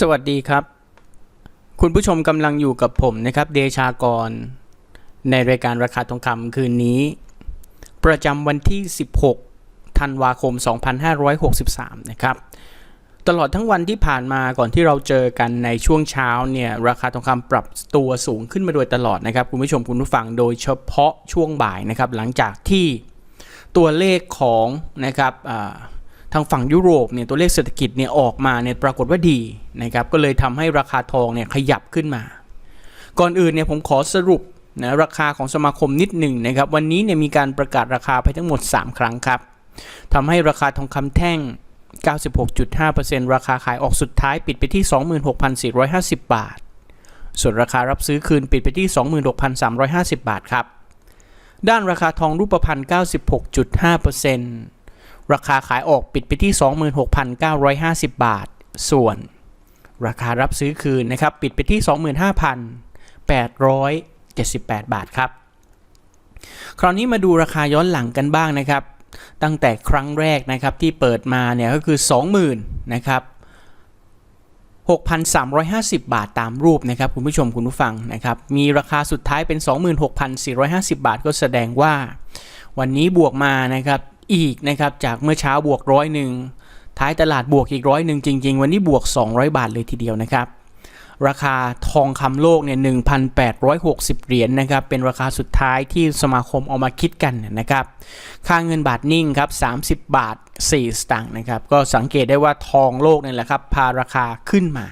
สวัสดีครับ คุณผู้ชมกำลังอยู่กับผมนะครับ เดชากร ในรายการราคาทองคำคืนนี้ ประจำวันที่ 16 ธันวาคม 2563 นะครับ ตลอดทั้งวันที่ผ่านมาก่อนที่เราเจอกันในช่วงเช้าเนี่ย ราคาทองคำปรับตัวสูงขึ้นมาโดยตลอดนะครับ คุณผู้ชมคุณผู้ฟังโดยเฉพาะช่วงบ่ายนะครับ หลังจากที่ตัวเลขของนะครับ ทางฝั่งยุโรปเนี่ยตัวเลขเศรษฐกิจเนี่ยออกมาเนี่ยปรากฏว่าดีนะครับก็เลยทำให้ราคาทองเนี่ยขยับขึ้นมา ก่อนอื่นเนี่ยผมขอสรุปนะราคาของสมาคมนิดหนึ่งนะครับ วันนี้เนี่ยมีการประกาศราคาไปทั้งหมด 3 ครั้งครับทำให้ราคาทองคำแท่ง 96.5%ราคาขายออกสุดท้ายปิดไปที่ 26,450 บาท ส่วนราคารับซื้อคืนปิดไปที่ 26,350 บาทครับ ด้านราคาทองรูปพรรณ 96.5% ราคาขายออกปิดไปที่ 26,950 บาท ส่วน ราคารับซื้อคืนนะครับ ปิดไปที่ 25,878 บาทครับ คราวนี้มาดูราคาย้อนหลังกันบ้างนะครับ ตั้งแต่ครั้งแรกนะครับที่เปิดมาเนี่ยก็คือ 20,000นะครับ6,350 บาทตามรูปนะครับคุณผู้ชมคุณผู้ฟังนะครับมีราคาสุดท้ายเป็น 26,450 บาทก็แสดงว่า วันนี้บวกมานะครับ อีกนะครับจากเมื่อเช้าบวกร้อยหนึ่งท้ายตลาดบวกอีกร้อยหนึ่งจริง ๆ วันนี้บวก 200 บาทเลยทีเดียวนะครับราคาทองคำโลกเนี่ย 1,860 เหรียญนนะครับ เป็นราคาสุดท้ายที่สมาคมเอามาคิดกันนะครับ ค่าเงินบาทนิ่งครับ 30 บาท 4 สตางค์นะครับ ก็สังเกตได้ว่าทองโลกเนี่ยแหละครับ พาราคาขึ้นมา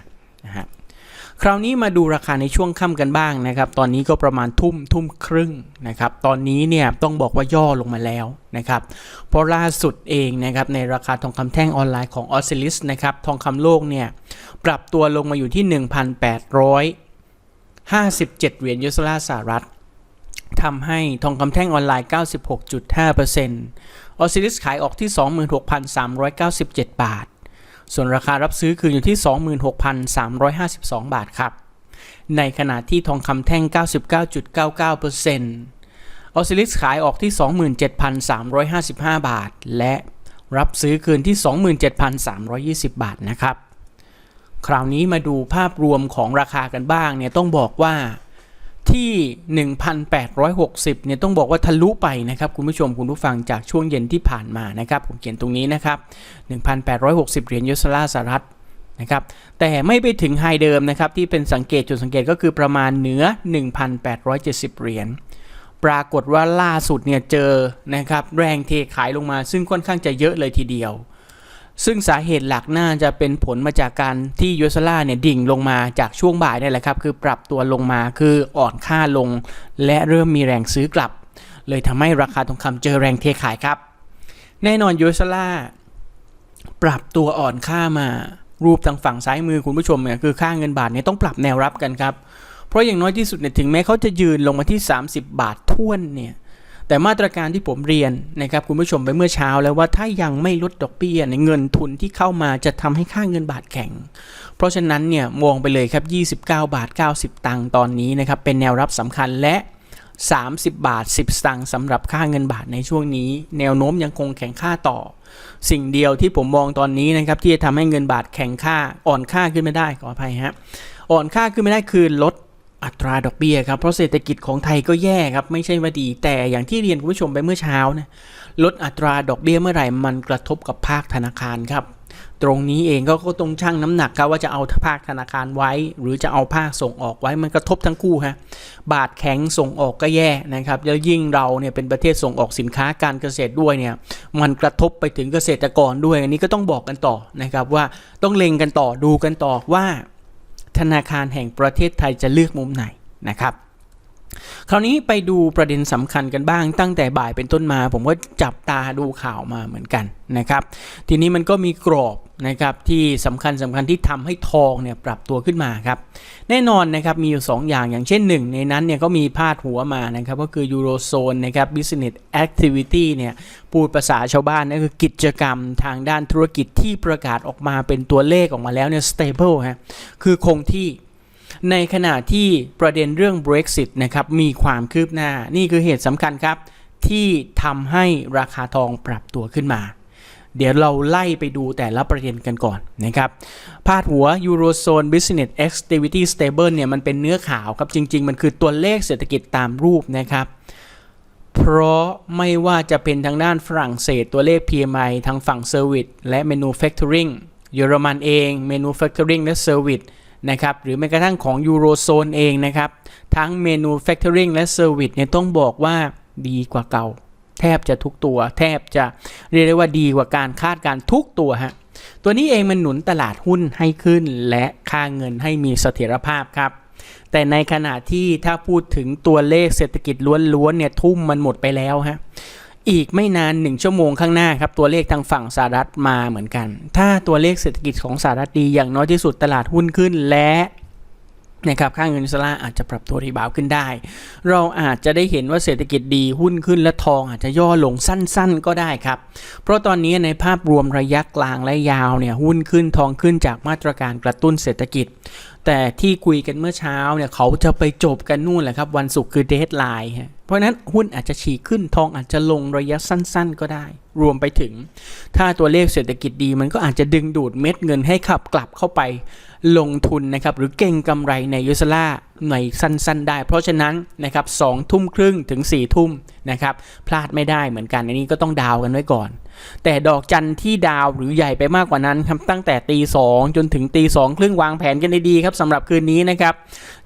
นะฮะ คราวนี้มาดูราคาในช่วงค่ำกันบ้างนะครับ ตอนนี้ก็ประมาณทุ่มทุ่มครึ่งนะครับ ตอนนี้เนี่ยต้องบอกว่าย่อลงมาแล้วนะครับ เพราะล่าสุดเองนะครับในราคาทองคำแท่งออนไลน์ของออสซิลิสนะครับทองคำโลกเนี่ยปรับตัวลงมาอยู่ที่ 1,857 เหรียญยูโรสหรัฐทำให้ทองคำแท่งออนไลน์ 96.5%ออสซิลิสขายออกที่ 26,397 บาท ส่วนราคารับซื้อคืนอยู่ที่ 26,352 บาทครับ ในขณะที่ทองคำแท่ง 99.99%ออสซิลิสขายออกที่ 27,355 บาท และรับซื้อคืนที่ 27,320 บาทนะครับ คราวนี้มาดูภาพรวมของราคากันบ้างเนี่ยต้องบอกว่า ที่ 1,860 เนี่ยต้องบอกว่าทะลุไปนะครับ คุณผู้ชมคุณผู้ฟังจากช่วงเย็นที่ผ่านมานะครับ ผมเขียนตรงนี้นะครับ 1,860 เหรียญยูโรสหรัฐนะครับแต่ไม่ไปถึงไฮเดิมนะครับ ที่เป็นสังเกตจุดสังเกตก็คือประมาณเหนือ 1,870 เหรียญปรากฏว่าล่าสุดเนี่ยเจอนะครับแรงเทขายลงมา ซึ่งค่อนข้างจะเยอะเลยทีเดียว ซึ่งสาเหตุหลักน่าจะเป็นผลมาจากการที่ยูสลาเนี่ยดิ่งลงมาจากช่วงบ่ายนี่แหละครับ คือปรับตัวลงมาคืออ่อนค่าลง และเริ่มมีแรงซื้อกลับ เลยทำให้ราคาทองคำเจอแรงเทขายครับ แน่นอนยูสลาปรับตัวอ่อนค่ามารูปทางฝั่งซ้ายมือคุณผู้ชมเนี่ยคือค่าเงินบาทเนี่ยต้องปรับแนวรับกันครับ เพราะอย่างน้อยที่สุดเนี่ยถึงแม้เขาจะยืนลงมาที่ 30 บาทท่วนเนี่ย แต่มาตรการที่ผมเรียนนะครับคุณผู้ชมไปเมื่อเช้าแล้วว่าถ้ายังไม่ลดดอกเบี้ยในเงินทุนที่เข้ามาจะทำให้ค่าเงินบาทแข็ง เพราะฉะนั้นเนี่ยมองไปเลยครับ 29 บาท 90 ตังค์ตอนนี้นะครับเป็นแนวรับสำคัญและ 30 บาท 10สตางค์สำหรับค่าเงินบาทในช่วงนี้ แนวโน้มยังคงแข็งค่าต่อ สิ่งเดียวที่ผมมองตอนนี้นะครับที่จะทำให้เงินบาทแข็งค่าอ่อนค่าขึ้นไม่ได้ขออภัยฮะอ่อนค่าขึ้นไม่ได้คือลด อัตราดอกเบี้ยครับ เพราะเศรษฐกิจของไทยก็แย่ครับ ไม่ใช่ว่าดี แต่อย่างที่เรียนคุณผู้ชมไปเมื่อเช้านะลดอัตราดอกเบี้ยเมื่อไหร่มันกระทบกับภาคธนาคารครับตรงนี้เองก็ต้องชั่งน้ำหนักครับว่าจะเอาภาคธนาคารไว้ หรือจะเอาภาคส่งออกไว้มันกระทบทั้งคู่ฮะบาทแข็งส่งออกก็แย่นะครับแล้วยิ่งเราเนี่ยเป็นประเทศส่งออกสินค้าการเกษตรด้วยเนี่ยมันกระทบไปถึงเกษตรกรด้วย อันนี้ก็ต้องบอกกันต่อนะครับว่าต้องเล็งกันต่อดูกันต่อว่า ธนาคารแห่งประเทศไทยจะเลือกมุมไหนนะครับ คราวนี้ไปดูประเด็นสำคัญกันบ้าง ตั้งแต่บ่ายเป็นต้นมา ผมก็จับตาดูข่าวมาเหมือนกันนะครับ ทีนี้มันก็มีกรอบนะครับที่สำคัญสำคัญที่ทำให้ทองเนี่ยปรับตัวขึ้นมาครับ แน่นอนนะครับมีอยู่ 2 อย่างอย่างเช่นหนึ่งในนั้นเนี่ยก็มีพาดหัวมานะครับก็คือยูโรโซนนะครับ business activity เนี่ยพูดภาษาชาวบ้านนั่นคือกิจกรรมทางด้านธุรกิจที่ประกาศออกมาเป็นตัวเลขออกมาแล้วเนี่ย stable ฮะคือคงที่ ในขณะที่ประเด็นเรื่อง Brexit นะครับมีความคืบหน้า นี่คือเหตุสำคัญครับ ที่ทำให้ราคาทองปรับตัวขึ้นมา เดี๋ยวเราไล่ไปดูแต่ละประเด็นกันก่อนนะครับ พาดหัว Eurozone Business Activity Stable เนี่ยมันเป็นเนื้อข่าวครับ จริง ๆ มันคือตัวเลขเศรษฐกิจตามรูปนะครับเพราะไม่ว่าจะเป็นทางด้านฝรั่งเศสตัวเลข PMI ทางฝั่ง Service และ Manufacturing เยอรมันเอง Manufacturing และ Service นะครับหรือแม้กระทั่งของ Eurozone เองนะครับ ทั้ง Manufacturing และ Service เนี่ยต้องบอกว่าดีกว่าเก่า แทบจะทุกตัว แทบจะเรียกได้ว่าดีกว่าการคาดการทุกตัวฮะตัวนี้เองมันหนุนตลาดหุ้นให้ขึ้น และค่าเงินให้มีเสถียรภาพครับ แต่ในขณะที่ถ้าพูดถึงตัวเลขเศรษฐกิจล้วนๆเนี่ยทุ่มมันหมดไปแล้วฮะ อีกไม่นานหนึ่งชั่วโมงข้างหน้าครับตัวเลขทางฝั่งสหรัฐมาเหมือนกัน ถ้าตัวเลขเศรษฐกิจของสหรัฐดีอย่างน้อยที่สุดตลาดหุ้นขึ้น และ นะครับค่าเงินสลาอาจจะปรับตัวรีบาวขึ้นได้ เราอาจจะได้เห็นว่าเศรษฐกิจดีหุ้นขึ้นและทองอาจจะย่อลงสั้นๆ ก็ได้ครับ เพราะตอนนี้ในภาพรวมระยะกลางและยาวเนี่ยหุ้นขึ้นทองขึ้นจากมาตรการกระตุ้นเศรษฐกิจ แต่ที่คุยกันเมื่อเช้าเนี่ยเขาจะไปจบกันนู่นแหละครับ วันศุกร์คือเดทไลน์เพราะฉะนั้นหุ้นอาจจะฉีกขึ้นทองอาจจะลงระยะสั้นๆ ก็ได้ รวมไปถึง ถ้าตัวเลขเศรษฐกิจดีมันก็อาจจะดึงดูดเม็ดเงินให้ขับกลับเข้าไป ลงทุนนะครับหรือเก่งกำไรในยูสลาในสั้นๆได้ เพราะฉะนั้นนะครับสองทุ่มครึ่งถึง4ี่ทุ่มนะครับพลาดไม่ได้เหมือนกันอันนี้ก็ต้องดาวกันไว้ก่อน แต่ดอกจันที่ดาวหรือใหญ่ไปมากกว่านั้นครับตั้งแต่ตีสองจนถึงตีสองครึ่งวางแผนกันดีๆครับสำหรับคืนนี้นะครับ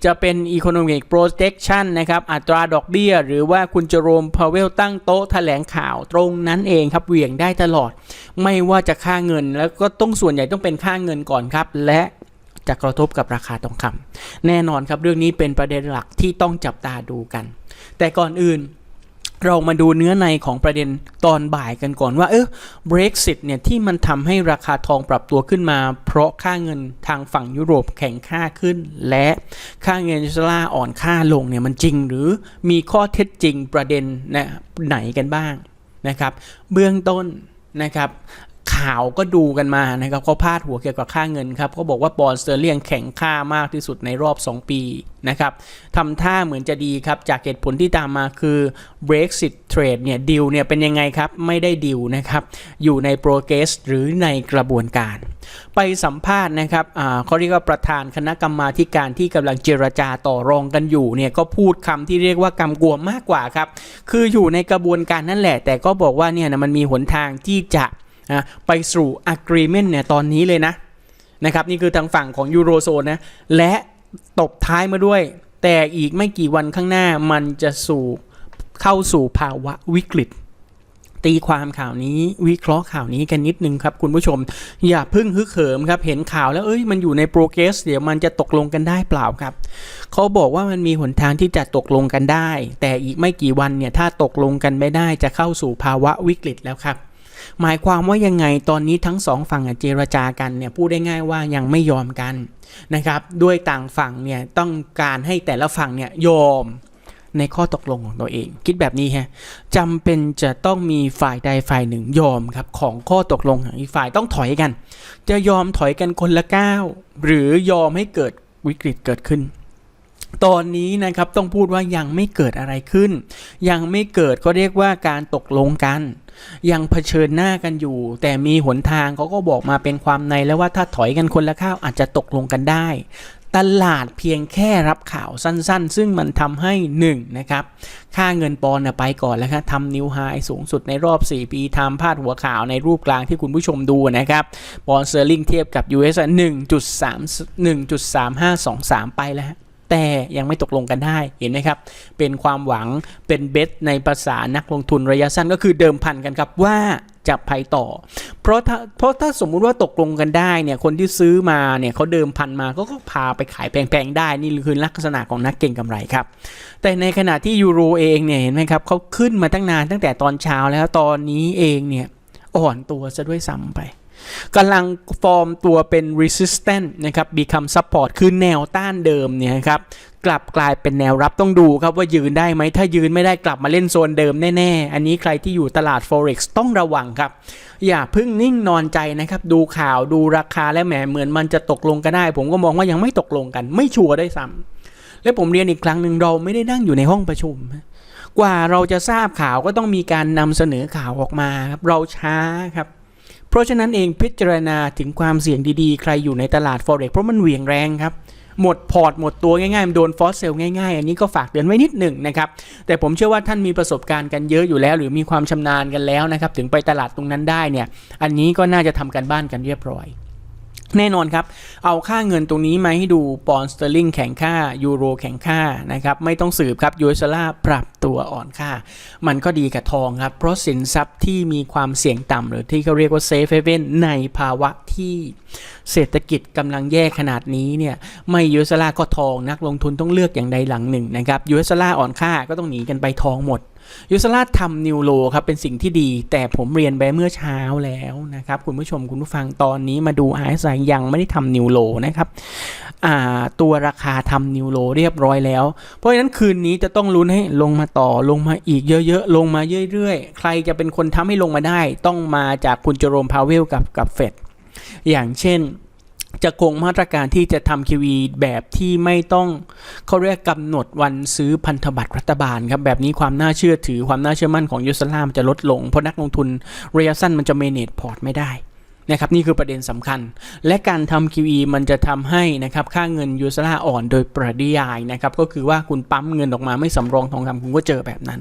จะเป็น Economic Projection นะครับอัตราดอกเบี้ย หรือว่าคุณเจอโรมพาวเวลตั้งโต๊ะแถลงข่าวตรงนั้นเองครับเหวี่ยงได้ตลอด ไม่ว่าจะค่าเงินแล้วก็ต้องส่วนใหญ่ต้องเป็นค่าเงินก่อนครับและ จะกระทบกับราคาทองคำแน่นอนครับเรื่องนี้เป็นประเด็นหลักที่ต้องจับตาดูกัน แต่ก่อนอื่นเรามาดูเนื้อในของประเด็นตอนบ่ายกันก่อนว่า เออ Brexit เนี่ยที่มันทำให้ราคาทองปรับตัวขึ้นมา เพราะค่าเงินทางฝั่งยุโรปแข็งค่าขึ้น และค่าเงินยูโรล่าอ่อนค่าลงเนี่ยมันจริงหรือมีข้อเท็จจริงประเด็นนะไหนกันบ้างนะครับ เบื้องต้นนะครับ ข่าวก็ดูกันมานะครับเขาพาดหัวเกี่ยวกับค่าเงินครับเขาบอกว่าปอนด์สเตอร์เลียงแข็งค่ามากที่สุดในรอบ 2 ปีนะครับทำท่าเหมือนจะดีครับ จากเหตุผลที่ตามมาคือ Brexit Trade เนี่ยดิวเนี่ยเป็นยังไงครับ ไม่ได้ดิวนะครับ อยู่ใน progress หรือในกระบวนการ ไปสัมภาษณ์นะครับเขาเรียกว่าประธานคณะกรรมาธิการที่กำลังเจรจาต่อรองกันอยู่เนี่ยก็พูดคำที่เรียกว่ากำกวมมากกว่าครับ คืออยู่ในกระบวนการนั่นแหละ แต่ก็บอกว่าเนี่ยนะมันมีหนทางที่จะ นะไปสู่ agreement เนี่ยตอนนี้เลยนะนะครับนี่คือทางฝั่งของยูโรโซนนะและตบท้ายมาด้วย แต่อีกไม่กี่วันข้างหน้ามันจะสู่เข้าสู่ภาวะวิกฤต ตีความข่าวนี้วิเคราะห์ข่าวนี้กันนิดนึงครับคุณผู้ชม อย่าพึ่งฮึกเหิมครับเห็นข่าวแล้วเอ้ยมันอยู่ในโปรเกรสเดี๋ยวมันจะตกลงกันได้เปล่าครับเขาบอกว่ามันมีหนทางที่จะตกลงกันได้ แต่อีกไม่กี่วันเนี่ยถ้าตกลงกันไม่ได้จะเข้าสู่ภาวะวิกฤตแล้วครับ หมายความว่ายังไงตอนนี้ทั้งสองฝั่งเจรจากันเนี่ยพูดได้ง่ายว่ายังไม่ยอมกันนะครับ ด้วยต่างฝั่งเนี่ยต้องการให้แต่ละฝั่งเนี่ยยอมในข้อตกลงของตัวเอง คิดแบบนี้ฮะจำเป็นจะต้องมีฝ่ายใดฝ่ายหนึ่งยอมครับของข้อตกลงของอีกฝ่ายต้องถอยกัน จะยอมถอยกันคนละก้าวหรือยอมให้เกิดวิกฤตเกิดขึ้น ตอนนี้นะครับต้องพูดว่ายังไม่เกิดอะไรขึ้น ยังไม่เกิดก็เรียกว่าการตกลงกัน ยังเผชิญหน้ากันอยู่ แต่มีหนทางเขาก็บอกมาเป็นความในแล้วว่าถ้าถอยกันคนละข้าวอาจจะตกลงกันได้ ตลาดเพียงแค่รับข่าวสั้นๆ ซึ่งมันทำให้1นะครับค่าเงินปอนด์ไปก่อนแล้วครับทำนิวไฮสูงสุดในรอบ 4 ปีทำพาดหัวข่าวในรูปกลางที่คุณผู้ชมดูนะครับปอนด์เซอร์ลิงเทียบกับ US อะ1.3 1.3523 ไปแล้ว แต่ยังไม่ตกลงกันได้เห็นไหมครับ เป็นความหวังเป็นเบสในภาษานักลงทุนระยะสั้นก็คือเดิมพันกันครับว่าจะไปต่อ เพราะถ้าเพราะถ้าสมมุติว่าตกลงกันได้เนี่ยคนที่ซื้อมาเนี่ยเขาเดิมพันมาก็ก็พาไปขายแพงๆได้นี่คือลักษณะของนักเก็งกำไรครับ แต่ในขณะที่ยูโรเองเนี่ยเห็นไหมครับเขาขึ้นมาตั้งนานตั้งแต่ตอนเช้าแล้วตอนนี้เองเนี่ยอ่อนตัวซะด้วยซ้ำไป กำลังฟอร์มตัวเป็น resistant นะครับ become support คือแนวต้านเดิมเนี่ยครับกลับกลายเป็นแนวรับต้องดูครับว่ายืนได้ไหม ถ้ายืนไม่ได้กลับมาเล่นโซนเดิมแน่ๆ อันนี้ใครที่อยู่ตลาด forex ต้องระวังครับ อย่าพิ่งนิ่งนอนใจนะครับ ดูข่าวดูราคาและแหมเหมือนมันจะตกลงกันได้ ผมก็มองว่ายังไม่ตกลงกัน ไม่ชัวร์ได้ซ้ำและผมเรียนอีกครั้งหนึ่งเราไม่ได้นั่งอยู่ในห้องประชุมกว่าเราจะทราบข่าวก็ต้องมีการนำเสนอข่าวออกมาครับเราช้าครับ ราะฉะนั้นเองพิจารณาถึงความเสี่ยงดีๆ ใครอยู่ในตลาด forex เพราะมันเหวี่ยงแรงครับ หมดพอร์ตหมดตัวง่ายๆ มันโดนฟอสเซลง่ายๆ อันนี้ก็ฝากเตือนไว้นิดหนึ่งนะครับ แต่ผมเชื่อว่าท่านมีประสบการณ์กันเยอะอยู่แล้ว หรือมีความชำนาญกันแล้วนะครับ ถึงไปตลาดตรงนั้นได้เนี่ย อันนี้ก็น่าจะทำกันบ้านกันเรียบร้อย แน่นอนครับ เอาค่าเงินตรงนี้มาให้ดูปอนด์สเตอร์ลิงแข็งค่า ยูโรแข็งค่านะครับ ไม่ต้องสืบครับยูเอสลาปรับตัวอ่อนค่า มันก็ดีกับทองครับ เพราะสินทรัพย์ที่มีความเสี่ยงต่ำหรือที่เขาเรียกว่าเซฟเฮเว่นในภาวะที่เศรษฐกิจกำลังแย่ขนาดนี้เนี่ย ไม่ยูเอสลาก็ทองนักลงทุนต้องเลือกอย่างใดหลังหนึ่งนะครับยูเอสลาอ่อนค่าก็ต้องหนีกันไปทองหมด ยูสลาทำนิวโลครับเป็นสิ่งที่ดี แต่ผมเรียนไปเมื่อเช้าแล้วนะครับคุณผู้ชมคุณผู้ฟังตอนนี้มาดู RSI ยังไม่ได้ทำนิวโลนะครับตัวราคาทำนิวโลเรียบร้อยแล้ว เพราะฉะนั้นคืนนี้จะต้องลุ้นให้ลงมาต่อลงมาอีกเยอะๆ ลงมาเรื่อยๆ ใครจะเป็นคนทำให้ลงมาได้ ต้องมาจากคุณเจอโรมพาวเวลกับกับเฟดอย่างเช่น จะคงมาตรการที่จะทำ QE แบบที่ไม่ต้องเขาเรียกกำหนดวันซื้อพันธบัตรรัฐบาลครับ แบบนี้ความน่าเชื่อถือความน่าเชื่อมั่นของยูสลามจะลดลง เพราะนักลงทุนระยะสั้นมันจะเมเนจพอร์ตไม่ได้ นะครับนี่คือประเด็นสำคัญ และการทำ QE มันจะทำให้นะครับค่าเงินยูสลาอ่อนโดยปริยายนะครับก็คือว่าคุณปั๊มเงินออกมาไม่สำรองทองคำคุณก็เจอแบบนั้น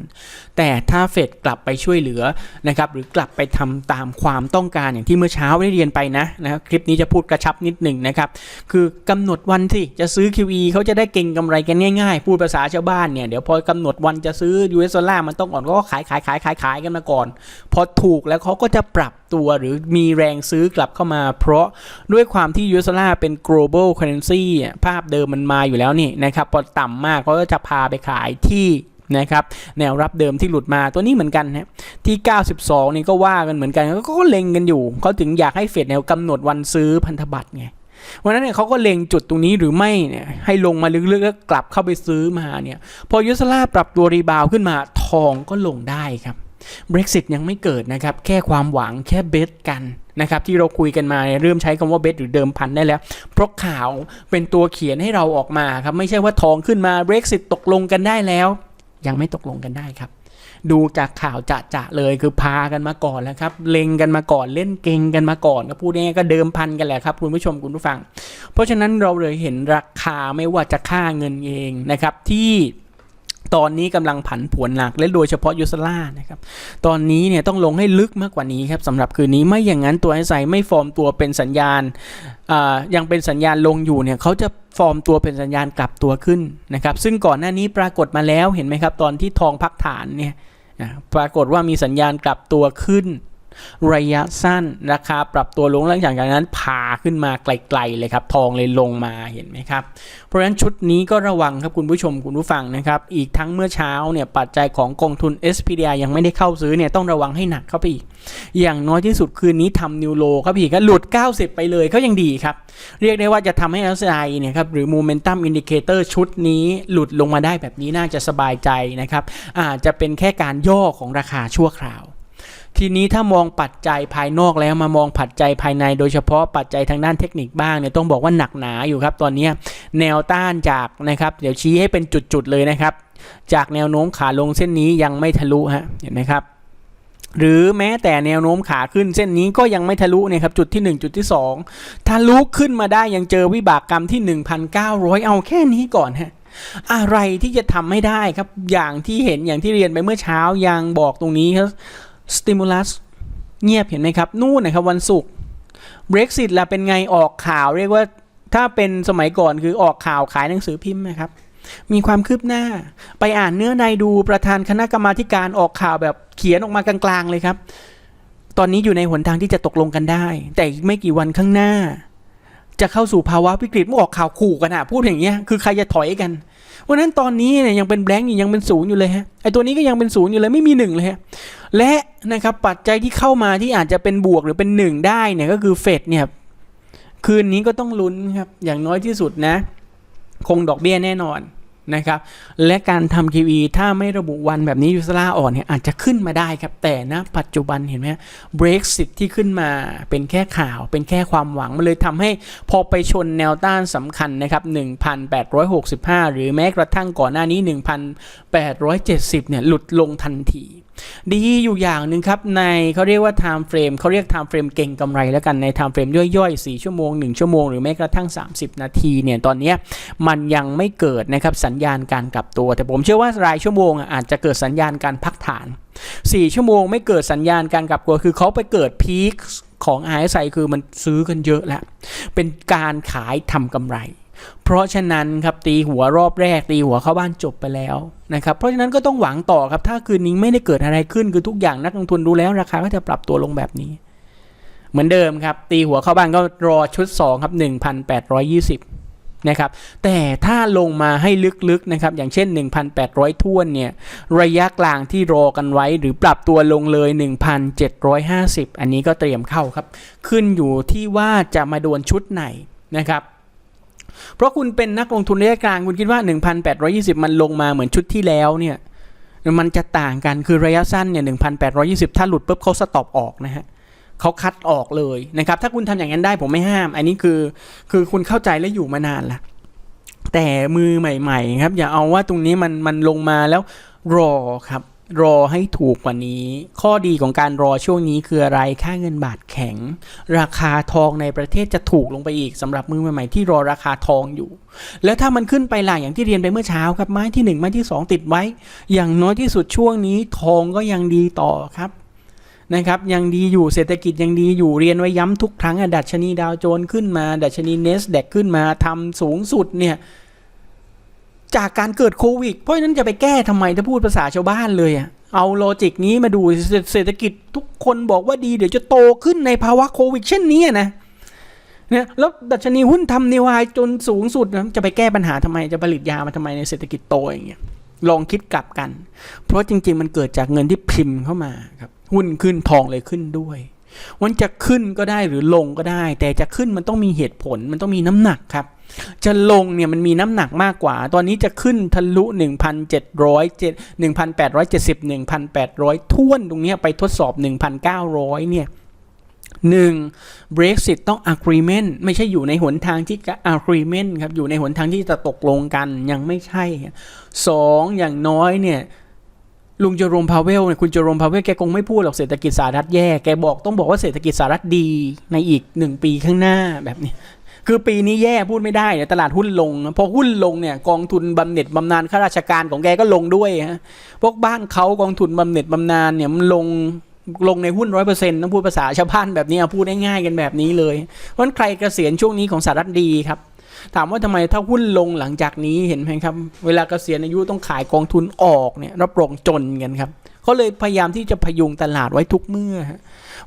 แต่ถ้าเฟดกลับไปช่วยเหลือนะครับหรือกลับไปทำตามความต้องการอย่างที่เมื่อเช้าได้เรียนไปนะนะครับคลิปนี้จะพูดกระชับนิดหนึ่งนะครับคือกำหนดวันสิจะซื้อ QE เขาจะได้เก่งกำไรกันง่ายๆ พูดภาษาชาวบ้านเนี่ยเดี๋ยวพอกำหนดวันจะซื้อ US ดอลลาร์มันต้องอ่อนก็ขายขายขายขายขายกันมาก่อน พอถูกแล้วเขาก็จะปรับ ตัวหรือมีแรงซื้อกลับเข้ามา เพราะด้วยความที่ US ดอลลาร์เป็น global currency ภาพเดิมมันมาอยู่แล้วนี่นะครับพอต่ำมากเขาก็จะพาไปขายที่นะครับแนวรับเดิมที่หลุดมาตัวนี้เหมือนกันนะที่ 92 นี่ก็ว่ากันเหมือนกันก็เล็งกันอยู่เขาถึงอยากให้เฟดแนวกำหนดวันซื้อพันธบัตรไงวันนั้นเนี่ยเขาก็เล็งจุดตรงนี้หรือไม่เนี่ยให้ลงมาลึกๆแล้วกลับเข้าไปซื้อมาเนี่ยพอยุสลาปรับตัวรีบาวขึ้นมาทองก็ลงได้ครับ Brexit ยังไม่เกิดนะครับ แค่ความหวังแค่เบสกันนะครับที่เราคุยกันมาเริ่มใช้คำว่าเบสหรือเดิมพันได้แล้ว เพราะข่าวเป็นตัวเขียนให้เราออกมาครับ ไม่ใช่ว่าทองขึ้นมา Brexit ตกลงกันได้แล้ว ยังไม่ตกลงกันได้ครับ ดูจากข่าวจะจะเลยคือพากันมาก่อนแล้วครับ เล็งกันมาก่อนเล่นเก่งกันมาก่อนก็พูดง่ายก็เดิมพันกันแหละครับคุณผู้ชมคุณผู้ฟัง เพราะฉะนั้นเราเลยเห็นราคาไม่ว่าจะค่าเงินเองนะครับที่ ตอนนี้กำลังผันผวนหนักและโดยเฉพาะยูสลานะครับ ตอนนี้เนี่ยต้องลงให้ลึกมากกว่านี้ครับสำหรับคืนนี้ไม่อย่างนั้นตัวไอไซไม่ฟอร์มตัวเป็นสัญญาณยังเป็นสัญญาณลงอยู่เนี่ยเขาจะฟอร์มตัวเป็นสัญญาณกลับตัวขึ้นนะครับซึ่งก่อนหน้านี้ปรากฏมาแล้วเห็นไหมครับ ตอนที่ทองพักฐานเนี่ยปรากฏว่ามีสัญญาณกลับตัวขึ้น ระยะสั้นราคาปรับตัวลงหลังจากนั้นพาขึ้นมาไกลๆเลยครับทองเลยลงมาเห็นไหมครับเพราะฉะนั้นชุดนี้ก็ระวังครับคุณผู้ชมคุณผู้ฟังนะครับอีกทั้งเมื่อเช้าเนี่ยปัจจัยของกองทุน SPDR ยังไม่ได้เข้าซื้อเนี่ยต้องระวังให้หนักเข้าไปอีกอย่างน้อยที่สุดคืนนี้ทำนิวโลครับพี่ก็หลุด 90 ไปเลยเขายังดีครับเรียกได้ว่าจะทำให้ RSI เนี่ยครับหรือ Momentum Indicator ชุดนี้หลุดลงมาได้แบบนี้น่าจะสบายใจนะครับอาจจะเป็นแค่การย่อของราคาชั่วคราว ทีนี้ถ้ามองปัจจัยภายนอกแล้วมามองปัจจัยภายใน โดยเฉพาะปัจจัยทางด้านเทคนิคบ้างเนี่ยต้องบอกว่าหนักหนาอยู่ครับ ตอนนี้แนวต้านจากนะครับ เดี๋ยวชี้ให้เป็นจุดๆเลยนะครับ จากแนวโน้มขาลงเส้นนี้ยังไม่ทะลุฮะเห็นไหมครับหรือแม้แต่แนวโน้มขาขึ้นเส้นนี้ก็ยังไม่ทะลุเนี่ยครับจุดที่ 1 จุดที่ 2 ทะลุขึ้นมาได้ยังเจอวิบากกรรมที่ 1,900 เอาแค่นี้ก่อนฮะอะไรที่จะทำไม่ได้ครับอย่างที่เห็นอย่างที่เรียนไปเมื่อเช้ายังบอกตรงนี้ครับ สติมูลัสเงียบเห็นไหมครับ นู่นนะครับวันศุกร์ Brexit ล่ะเป็นไงออกข่าวเรียกว่าถ้าเป็นสมัยก่อนคือออกข่าวขายหนังสือพิมพ์นะครับ มีความคืบหน้า ไปอ่านเนื้อในดูประธานคณะกรรมาการออกข่าวแบบเขียนออกมากลางๆเลยครับ ตอนนี้อยู่ในหนทางที่จะตกลงกันได้ แต่อีกไม่กี่วันข้างหน้า จะเข้าสู่ภาวะวิกฤตเมื่อออกข่าวขู่กันอะพูดอย่างเงี้ยคือใครจะถอยกันเพราะนั้นตอนนี้เนี่ยยังเป็นแบงก์อยู่ยังเป็นศูนย์อยู่เลยฮะไอตัวนี้ก็ยังเป็นศูนย์อยู่เลยไม่มีหนึ่งเลยฮะและนะครับปัจจัยที่เข้ามาที่อาจจะเป็นบวกหรือเป็นหนึ่งได้เนี่ยก็คือเฟดเนี่ยคืนนี้ก็ต้องลุ้นครับอย่างน้อยที่สุดนะ คงดอกเบี้ยแน่นอน นะครับ และการทำ QE ถ้าไม่ระบุวันแบบนี้ยูสลาอ่อนเนี่ยอาจจะขึ้นมาได้ครับ แต่นะปัจจุบันเห็นไหม Brexit ที่ขึ้นมาเป็นแค่ข่าว เป็นแค่ความหวัง มันเลยทำให้พอไปชนแนวต้านสำคัญนะครับ 1,865 หรือแม้กระทั่งก่อนหน้านี้ 1,870 เนี่ยหลุดลงทันที ดีอยู่อย่างหนึ่งครับในเขาเรียกว่า time frame เขาเรียก time frame เก่งกำไรแล้วกันใน time frame ย่อยๆ 4 ชั่วโมง 1 ชั่วโมง หรือแม้กระทั่ง 30 นาทีเนี่ยตอนนี้มันยังไม่เกิดนะครับสัญญาณการกลับตัว แต่ผมเชื่อว่ารายชั่วโมงอะอาจจะเกิดสัญญาณการพักฐาน 4 ชั่วโมงไม่เกิดสัญญาณการกลับตัวคือเขาไปเกิดพีคของ RSI คือมันซื้อกันเยอะแล้วเป็นการขายทำกำไร เพราะฉะนั้นครับตีหัวรอบแรกตีหัวเข้าบ้านจบไปแล้วนะครับเพราะฉะนั้นก็ต้องหวังต่อครับถ้าคืนนี้ไม่ได้เกิดอะไรขึ้นคือทุกอย่างนักลงทุนรู้แล้วราคาก็จะปรับตัวลงแบบนี้ เหมือนเดิมครับ ตีหัวเข้าบ้านก็รอชุด 2 ครับ 1,820 นะครับ แต่ถ้าลงมาให้ลึกๆนะครับอย่างเช่น 1,800ท่วนเนี่ยระยะกลางที่รอกันไว้หรือปรับตัวลงเลย 1,750 อันนี้ก็เตรียมเข้าครับ ขึ้นอยู่ที่ว่าจะมาโดนชุดไหนนะครับ เพราะคุณเป็นนักลงทุนระยะกลางคุณคิดว่า 1,820 มันลงมาเหมือนชุดที่แล้วเนี่ยมันจะต่างกันคือระยะสั้นเนี่ย 1,820 ถ้าหลุดปุ๊บเขาสต็อปออกนะฮะเขาคัดออกเลยนะครับ ถ้าคุณทำอย่างนั้นได้ผมไม่ห้าม อันนี้คือคือคุณเข้าใจและอยู่มานานละแต่มือใหม่ ๆ ครับ อย่าเอาว่าตรงนี้มันมันลงมาแล้วรอครับ รอให้ถูกกว่านี้ ข้อดีของการรอช่วงนี้คืออะไร ค่าเงินบาทแข็ง ราคาทองในประเทศจะถูกลงไปอีกสำหรับมือใหม่ๆที่รอราคาทองอยู่ แล้วถ้ามันขึ้นไปหลังอย่างที่เรียนไปเมื่อเช้าครับไม้ที่หนึ่งไม้ที่สองติดไว้ อย่างน้อยที่สุดช่วงนี้ทองก็ยังดีต่อครับนะครับยังดีอยู่เศรษฐกิจยังดีอยู่เรียนไว้ย้ำทุกครั้งอะดัชนีดาวโจนส์ขึ้นมา ดัชนีเนสแดกขึ้นมาทำสูงสุดเนี่ย จากการเกิดโควิด เพราะฉะนั้นจะไปแก้ทำไมถ้าพูดภาษาชาวบ้านเลยอะเอาโลจิกนี้มาดูเศรษฐกิจทุกคนบอกว่าดีเดี๋ยวจะโตขึ้นในภาวะโควิด เช่นนี้นะเนี่ยแล้วดัชนีหุ้นทำนิวไฮจนสูงสุดนะจะไปแก้ปัญหาทำไมจะผลิตยามาทำไมในเศรษฐกิจโตอย่างเงี้ยลองคิดกลับกัน เพราะจริง ๆ มันเกิดจากเงินที่พิมพ์เข้ามาครับหุ้นขึ้นทองเลยขึ้นด้วยมันจะขึ้นก็ได้หรือลงก็ได้ แต่จะขึ้นมันต้องมีเหตุผลมันต้องมีน้ำหนักครับ จะลงเนี่ยมันมีน้ำหนักมากกว่า ตอนนี้จะขึ้นทะลุ 1,700 1,870 1,800ท่วนตรงนี้ไปทดสอบ 1,900 เนี่ยหนึ่ง Brexit ต้อง agreement ไม่ใช่อยู่ในหนทางที่จะ agreement ครับ อยู่ในหนทางที่จะตกลงกันยังไม่ใช่ สองอย่างน้อยเนี่ยลุงเจอโรมพาเวลเนี่ยคุณเจอโรมพาเวลแกคงไม่พูดหรอกเศรษฐกิจสหรัฐแย่ แกบอกต้องบอกว่าเศรษฐกิจสหรัฐดีในอีกหนึ่งปีข้างหน้าแบบนี้ คือปีนี้แย่พูดไม่ได้เนี่ยตลาดหุ้นลงพอหุ้นลงเนี่ยกองทุนบำเหน็จบำนาญข้าราชการของแกก็ลงด้วยฮะพวกบ้านเขากองทุนบำเหน็จบำนาญเนี่ยมันลงลงในหุ้นร้อยเปอร์เซ็นต์ต้องพูดภาษาชาวบ้านแบบนี้พูดง่ายๆกันแบบนี้เลย เพราะใครเกษียณช่วงนี้ของสหรัฐดีครับ ถามว่าทำไมถ้าหุ้นลงหลังจากนี้เห็นไหมครับ เวลาเกษียณอายุต้องขายกองทุนออกเนี่ยรับรองจนกันครับ เขาเลยพยายามที่จะพยุงตลาดไว้ทุกเมื่อ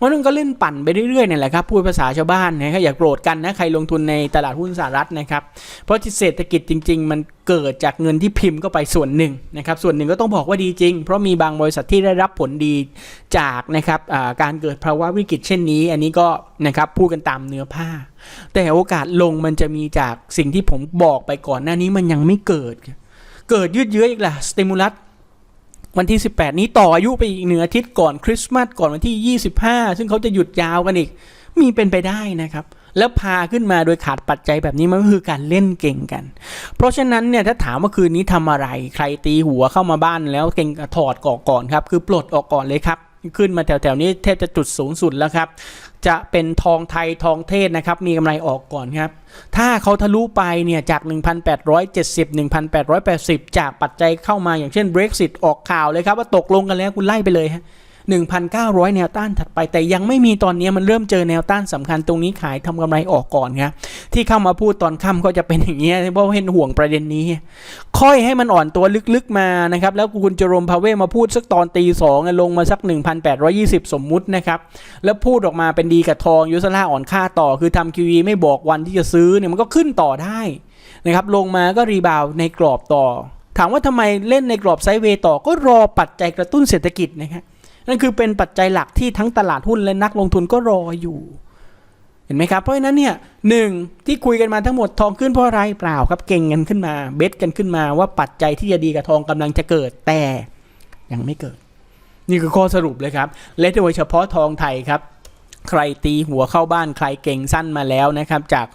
วันนั้นก็เล่นปั่นไปเรื่อยๆเนี่ยแหละครับพูดภาษาชาวบ้านนะครับอย่าโกรธกันนะใครลงทุนในตลาดหุ้นสหรัฐนะครับ เพราะที่เศรษฐกิจจริง ๆ มันเกิดจากเงินที่พิมพ์เข้าไปส่วนหนึ่งนะครับ ส่วนหนึ่งก็ต้องบอกว่าดีจริง เพราะมีบางบริษัทที่ได้รับผลดีจากนะครับการเกิดภาวะวิกฤตเช่นนี้ อันนี้ก็นะครับพูดกันตามเนื้อผ้า แต่โอกาสลงมันจะมีจากสิ่งที่ผมบอกไปก่อนหน้านี้มันยังไม่เกิด เกิดยืดเยื้ออีกล่ะสติมูลัส วันที่ 18 นี้ต่ออายุไปอีกหนึ่งอาทิตย์ก่อนคริสต์มาสก่อนวันที่ 25 ซึ่งเขาจะหยุดยาวกันอีก มีเป็นไปได้นะครับ แล้วพาขึ้นมาโดยขาดปัจจัยแบบนี้มันก็คือการเล่นเก่งกัน เพราะฉะนั้นเนี่ยถ้าถามว่าคืนนี้ทำอะไร ใครตีหัวเข้ามาบ้านแล้วเก่งถอดก่อก่อนครับ คือปลดออกก่อนเลยครับ ขึ้นมาแถวๆนี้แทบจะจุดสูงสุดแล้วครับ จะเป็นทองไทยทองเทศนะครับ มีกำไรออกก่อนครับ ถ้าเขาทะลุไปเนี่ยจาก 1,870 1,880 จากปัจจัยเข้ามาอย่างเช่น Brexit ออกข่าวเลยครับว่าตกลงกันแล้วคุณไล่ไปเลยฮะ 1,900 แนวต้านถัดไป แต่ยังไม่มีตอนนี้มันเริ่มเจอแนวต้านสำคัญตรงนี้ขายทำกำไรออกก่อนครับที่เข้ามาพูดตอนค่ำก็จะเป็นอย่างเงี้ยเพราะเห็นห่วงประเด็นนี้ ค่อยให้มันอ่อนตัวลึกๆมานะครับแล้วคุณจรมพาเวมาพูดสักตอนตีสองลงมาสัก 1,820 สมมุตินะครับแล้วพูดออกมาเป็นดีกับทองยูสลาอ่อนค่าต่อคือทำคิวีไม่บอกวันที่จะซื้อเนี่ยมันก็ขึ้นต่อได้นะครับลงมาก็รีบาวในกรอบต่อ ถามว่าทำไมเล่นในกรอบไซด์เวย์ต่อก็รอปัจจัยกระตุ้นเศรษฐกิจนะครับ นั่นคือเป็นปัจจัยหลักที่ทั้งตลาดหุ้นและนักลงทุนก็รออยู่เห็นไหมครับ เพราะฉะนั้นเนี่ยหนึ่งที่คุยกันมาทั้งหมดทองขึ้นเพราะอะไรเปล่าครับเก่งกันขึ้นมา เบสกันขึ้นมาว่าปัจจัยที่จะดีกับทองกำลังจะเกิดแต่ยังไม่เกิด นี่คือข้อสรุปเลยครับและโดยเฉพาะทองไทยครับ ใครตีหัวเข้าบ้านใครเก่งสั้นมาแล้วนะครับจาก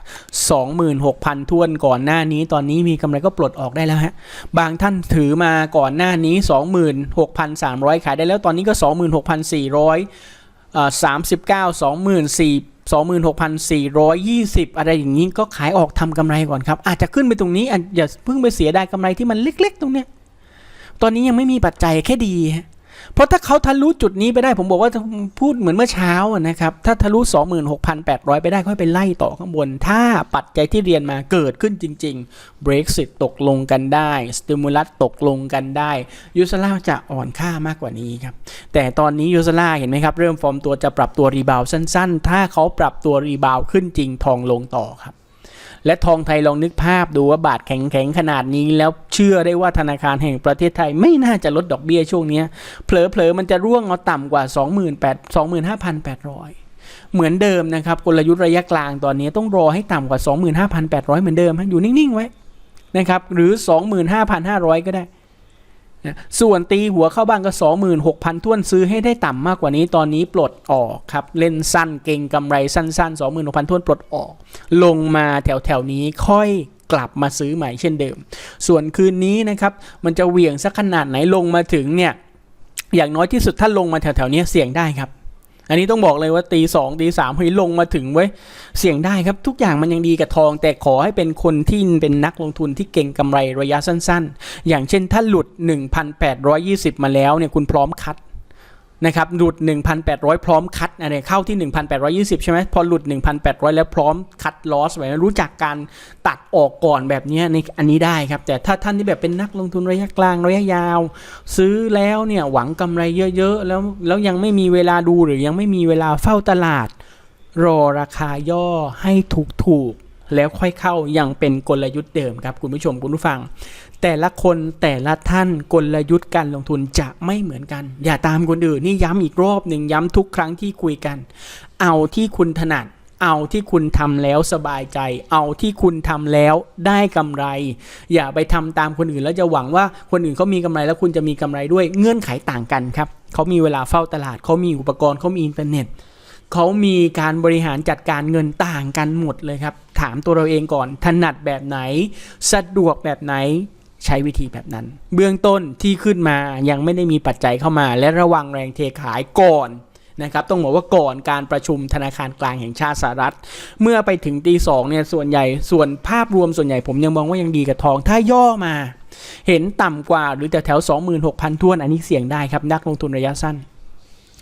26,000ท้วนก่อนหน้านี้ตอนนี้มีกำไรก็ปลดออกได้แล้วฮะบางท่านถือมาก่อนหน้านี้ 26,300 ขายได้แล้วตอนนี้ก็ 26,400อ่า39 24 26,420 อะไรอย่างนี้ก็ขายออกทำกำไรก่อนครับ อาจจะขึ้นไปตรงนี้อาจอย่าเพิ่งไปเสียดายกำไรที่มันเล็ก ๆ ตรงเนี้ยตอนนี้ยังไม่มีปัจจัยแค่ดีฮะ เพราะถ้าเขาทะลุจุดนี้ไปได้ผมบอกว่าพูดเหมือนเมื่อเช้านะครับ ถ้าทะลุ 26,800 ไปได้ค่อยไปไล่ต่อข้างบน ถ้าปัจจัยที่เรียนมาเกิดขึ้นจริง ๆ Brexit ตกลงกันได้ สติมูลัสตกลงกันได้ยูซาร่าจะอ่อนค่ามากกว่านี้ครับ แต่ตอนนี้ยูซาร่าเห็นไหมครับ เริ่มฟอร์มตัวจะปรับตัวรีบาวสั้น ๆ ถ้าเขาปรับตัวรีบาวขึ้นจริงทองลงต่อครับ และทองไทยลองนึกภาพดูว่าบาทแข็งๆขนาดนี้ แล้วเชื่อได้ว่าธนาคารแห่งประเทศไทยไม่น่าจะลดดอกเบี้ยช่วงนี้เผลอๆมันจะร่วงเอาต่ำกว่า 28 25,800เหมือนเดิมนะครับกลยุทธ์ระยะกลางตอนนี้ต้องรอให้ต่ำกว่า 25,800 เหมือนเดิมอยู่นิ่ง ๆ ไว้นะครับหรือ 25,500 ก็ได้ ส่วนตีหัวเข้าบ้านก็ 26,000 ท่วนซื้อให้ได้ต่ำมากกว่านี้ตอนนี้ปลดออกครับ เล่นสั้นเก่งกำไรสั้นๆ 26,000 ท่วนปลดออก ลงมาแถวๆนี้ค่อยกลับมาซื้อใหม่เช่นเดิม ส่วนคืนนี้นะครับมันจะเหวี่ยงสักขนาดไหนลงมาถึงเนี่ยอย่างน้อยที่สุดถ้าลงมาแถวๆนี้เสี่ยงได้ครับ อันนี้ต้องบอกเลยว่าตีสองตีสามเฮ้ยลงมาถึงเว้ยเสี่ยงได้ครับทุกอย่างมันยังดีกับทอง แต่ขอให้เป็นคนที่เป็นนักลงทุนที่เก่งกำไรระยะสั้น ๆ อย่างเช่นถ้าหลุด 1,820 มาแล้วเนี่ยคุณพร้อมคัด นะครับหลุด 1,800 พร้อมคัดอะไรเข้าที่ 1,820 ใช่ไหมพอหลุด 1,800 แล้วพร้อมคัดลอสไว้รู้จักการตัดออกก่อนแบบนี้ในอันนี้ได้ครับ แต่ถ้าท่านที่แบบเป็นนักลงทุนระยะกลางระยะยาว ซื้อแล้วเนี่ยหวังกำไรเยอะๆ แล้วแล้วยังไม่มีเวลาดูหรือยังไม่มีเวลาเฝ้าตลาด รอราคาย่อให้ถูกๆ แล้วค่อยเข้ายังเป็นกลยุทธ์เดิมครับคุณผู้ชมคุณผู้ฟัง แต่ละคนแต่ละท่านกลยุทธ์การลงทุนจะไม่เหมือนกัน อย่าตามคนอื่นนี่ย้ำอีกรอบหนึ่งย้ำทุกครั้งที่คุยกัน เอาที่คุณถนัดเอาที่คุณทำแล้วสบายใจ เอาที่คุณทำแล้วได้กำไร อย่าไปทำตามคนอื่นแล้วจะหวังว่าคนอื่นเขามีกำไรแล้วคุณจะมีกำไรด้วยเงื่อนไขต่างกันครับเขามีเวลาเฝ้าตลาดเขามีอุปกรณ์เขามีอินเทอร์เน็ต เขามีการบริหารจัดการเงินต่างกันหมดเลยครับ ถามตัวเราเองก่อน ถนัดแบบไหน สะดวกแบบไหนใช้วิธีแบบนั้น เบื้องต้นที่ขึ้นมายังไม่ได้มีปัจจัยเข้ามา และระวังแรงเทขายก่อนนะครับต้องบอกว่าก่อนการประชุมธนาคารกลางแห่งชาติสหรัฐ เมื่อไปถึงตีสองเนี่ยส่วนใหญ่ส่วนภาพรวมส่วนใหญ่ผมยังมองว่ายังดีกับทอง ถ้าย่อมา เห็นต่ำกว่าหรือแต่แถว 26,000ท้วนอันนี้เสี่ยงได้ครับนักลงทุนระยะสั้น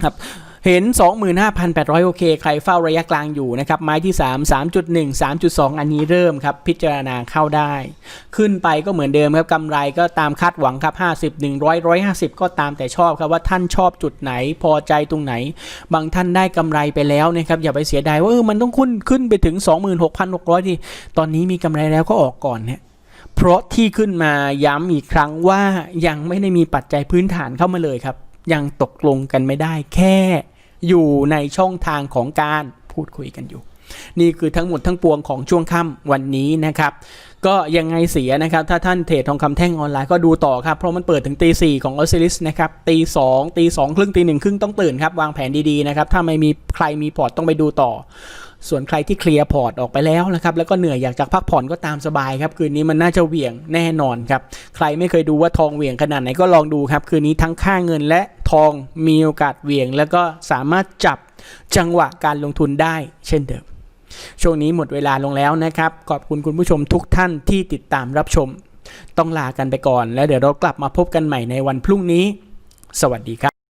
ครับ เห็น 25,800 โอเค ใครเฝ้าระยะกลางอยู่นะครับ ไม้ที่ 3 3.1 3.2 อันนี้เริ่มครับ พิจารณาเข้าได้ ขึ้นไปก็เหมือนเดิมครับกำไรก็ตามคาดหวังครับ 50 100 150 ก็ตามแต่ชอบครับว่าท่านชอบจุดไหนพอใจตรงไหน บางท่านได้กำไรไปแล้วนะครับ อย่าไปเสียดายว่าเออมันต้องขึ้นขึ้นไปถึง 26,600ทีตอนนี้มีกำไรแล้วก็ออกก่อนเนี่ยเพราะที่ขึ้นมาย้ำอีกครั้งว่ายังไม่ได้มีปัจจัยพื้นฐานเข้ามาเลยครับ ยังตกลงกันไม่ได้แค่อยู่ในช่องทางของการพูดคุยกันอยู่ นี่คือทั้งหมดทั้งปวงของช่วงค่ำวันนี้นะครับ ก็ยังไงเสียนะครับ ถ้าท่านเทรดทองคำแท่งออนไลน์ก็ดูต่อครับ เพราะมันเปิดถึงตีสี่ของออสซิลิสนะครับตีสองตีสองครึ่งตีหนึ่งครึ่งต้องตื่นครับ วางแผนดีๆนะครับ ถ้าไม่มีใครมีพอร์ตต้องไปดูต่อ ส่วนใครที่เคลียร์พอร์ตออกไปแล้วนะครับแล้วก็เหนื่อยอยากจะพักผ่อนก็ตามสบายครับคืนนี้มันน่าจะเหวี่ยงแน่นอนครับใครไม่เคยดูว่าทองเหวี่ยงขนาดไหนก็ลองดูครับคืนนี้ทั้งค่าเงินและทองมีโอกาสเหวี่ยง แล้วก็สามารถจับจังหวะการลงทุนได้เช่นเดิม ช่วงนี้หมดเวลาลงแล้วนะครับขอบคุณคุณผู้ชมทุกท่านที่ติดตามรับชม ต้องลากันไปก่อน แล้วเดี๋ยวเรากลับมาพบกันใหม่ในวันพรุ่งนี้ สวัสดีครับ